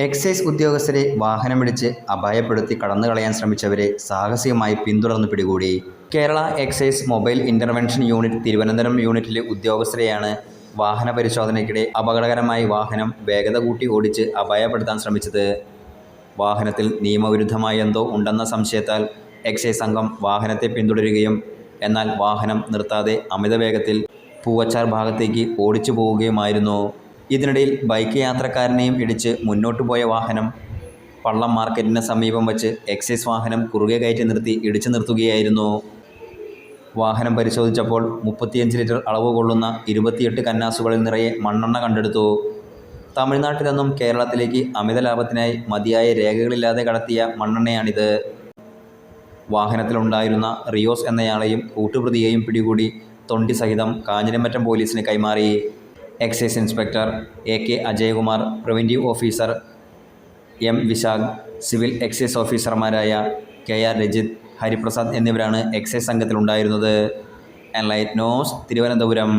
Excise ഉദ്യോഗസ്ഥരെ വാഹനമിടിച്ച് അപായപ്പെടുത്തി കടന്നു കളയാൻ ശ്രമിച്ചവരെ സാഹസികമായി പിന്തുടർന്ന് പിടികൂടി. Kerala excise mobile intervention unit Thiruvananthapuram യൂണിറ്റിലെ ഉദ്യോഗസ്ഥരെയാണ് വാഹന പരിശോധനയ്ക്കിടെ അപകടകരമായി വാഹനം വേഗത കൂട്ടി ഓടിച്ച് അപായപ്പെടുത്താൻ ശ്രമിച്ചത്. വാഹനത്തിൽ നിയമവിരുദ്ധമായ എന്തോ ഉണ്ടെന്ന സംശയത്താൽ എക്സൈസ് സംഘം വാഹനത്തെ പിന്തുടരുകയും എന്നാൽ വാഹനം നിർത്താതെ അമിത വേഗത്തിൽ പൂവച്ചാർ ഭാഗത്തേക്ക് ഓടിച്ചു പോവുകയുമായിരുന്നു. ഇതിനിടയിൽ ബൈക്ക് യാത്രക്കാരനെയും ഇടിച്ച് മുന്നോട്ടു പോയ വാഹനം പള്ളം മാർക്കറ്റിന് സമീപം വച്ച് എക്സൈസ് വാഹനം കുറുകെ കയറ്റി നിർത്തി ഇടിച്ചു നിർത്തുകയായിരുന്നു. വാഹനം പരിശോധിച്ചപ്പോൾ മുപ്പത്തിയഞ്ച് ലിറ്റർ അളവ് കൊള്ളുന്ന ഇരുപത്തിയെട്ട് കന്നാസുകളിൽ നിറയെ മണ്ണെണ്ണ കണ്ടെടുത്തു. തമിഴ്നാട്ടിൽ നിന്നും കേരളത്തിലേക്ക് അമിത ലാഭത്തിനായി മതിയായ രേഖകളില്ലാതെ കടത്തിയ മണ്ണെണ്ണയാണിത്. വാഹനത്തിലുണ്ടായിരുന്ന റിയോസ് എന്നയാളെയും കൂട്ടുപ്രതിയെയും പിടികൂടി തൊണ്ടി സഹിതം കാഞ്ഞിരമറ്റം പോലീസിന് കൈമാറി. Excise inspector A K Ajayakumar preventive officer M Vishakh civil excise ഓഫീസർമാരായ കെ ആർ രജിത് ഹരിപ്രസാദ് എന്നിവരാണ് എക്സൈസ് സംഘത്തിലുണ്ടായിരുന്നത്. Enlight news Thiruvananthapuram.